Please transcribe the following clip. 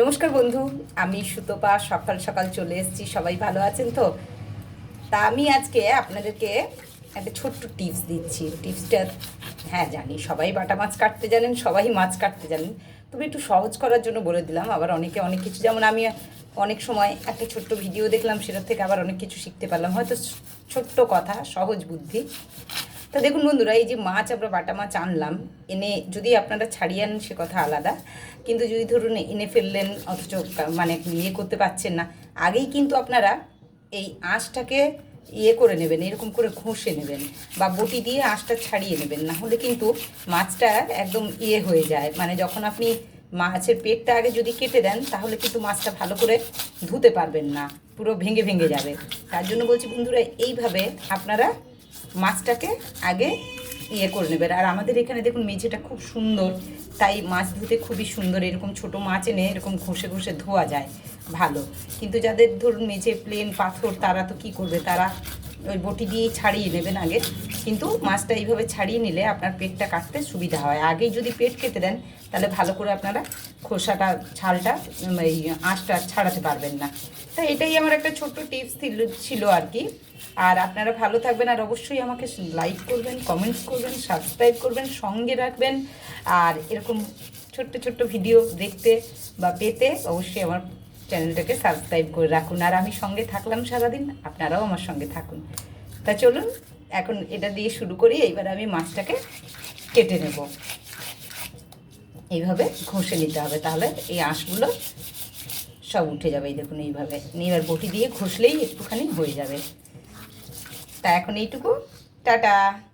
নমস্কার বন্ধু, আমি সুতপা, সকাল সকাল চলে এসেছি, সবাই ভালো আছেন তো? তা আমি আজকে আপনাদেরকে একটা ছোট্ট টিপস দিচ্ছি। টিপসটা হ্যাঁ জানি, সবাই বাটা মাছ কাটতে জানেন, সবাই মাছ কাটতে জানেন। তবে একটু সহজ করার জন্য বলে দিলাম, আবার অনেকে অনেক কিছু, যেমন আমি অনেক সময় একটা ছোট্ট ভিডিও দেখলাম, সেটার থেকে আবার অনেক কিছু শিখতে পারলাম। হয়তো ছোট্ট কথা, সহজ বুদ্ধি। তো দেখুন বন্ধুরা, এই যে মাছ, আমরা বাটা মাছ আনলাম। এনে যদি আপনারা ছাড়িয়ে আনেন, সে কথা আলাদা। কিন্তু যদি ধরুন এনে ফেললেন, অথচ মানে ইয়ে করতে পারছেন না, আগেই কিন্তু আপনারা এই আঁশটাকে ইয়ে করে নেবেন, এরকম করে ঘষে নেবেন বা বটি দিয়ে আঁশটা ছাড়িয়ে নেবেন। না হলে কিন্তু মাছটা একদম ইয়ে হয়ে যায়। মানে যখন আপনি মাছের পেটটা আগে যদি কেটে দেন, তাহলে কিন্তু মাছটা ভালো করে ধুতে পারবেন না। পুরো ভেঙে ভেঙে যাবে। তার জন্য বলছি বন্ধুরা, এইভাবে আপনারা মাছটাকে আগে ইয়ে করে নেবেন আর আমাদের এখানে দেখুন মেঝেটা খুব সুন্দর, তাই মাছ ধুতে খুবই সুন্দর। এরকম ছোট মাছ এনে এরকম ঘষে ঘষে ধোয়া যায়, ভালো। কিন্তু যাদের ধরুন মেঝে প্লেন পাথর, তারা তো কি করবে? তারা ওই বটি দিয়েই ছাড়িয়ে নেবেন আগে। কিন্তু মাছটা এইভাবে ছাড়িয়ে নিলে আপনার পেটটা কাটতে সুবিধা হয়। আগেই যদি পেট কেটে দেন, তাহলে ভালো করে আপনারা খোসাটা, ছালটা, এই আঁশটা ছাড়াতে পারবেন না। তা এটাই আমার একটা ছোট্ট টিপস ছিল আর কি। আর আপনারা ভালো থাকবেন আর অবশ্যই আমাকে লাইক করবেন কমেন্টস করবেন সাবস্ক্রাইব করবেন, সঙ্গে রাখবেন। আর এরকম ছোট্ট ছোট্ট ভিডিও দেখতে বা পেতে অবশ্যই আমার চ্যানেলটাকে সাবস্ক্রাইব করে রাখুন। আর আমি সঙ্গে থাকলাম সারাদিন, আপনারাও আমার সঙ্গে থাকুন। তা চলুন, এখন এটা দিয়ে শুরু করি। এইবার আমি মাছটাকে কেটে নেব। এইভাবে ঘষে নিতে হবে। তাহলে এই আঁশগুলো সব উঠে যাবে, এই দেখুন এইভাবে। এবার বটি দিয়ে ঘষলেই একটুখানি হয়ে যাবে। তা এখন এইটুকু। টাটা।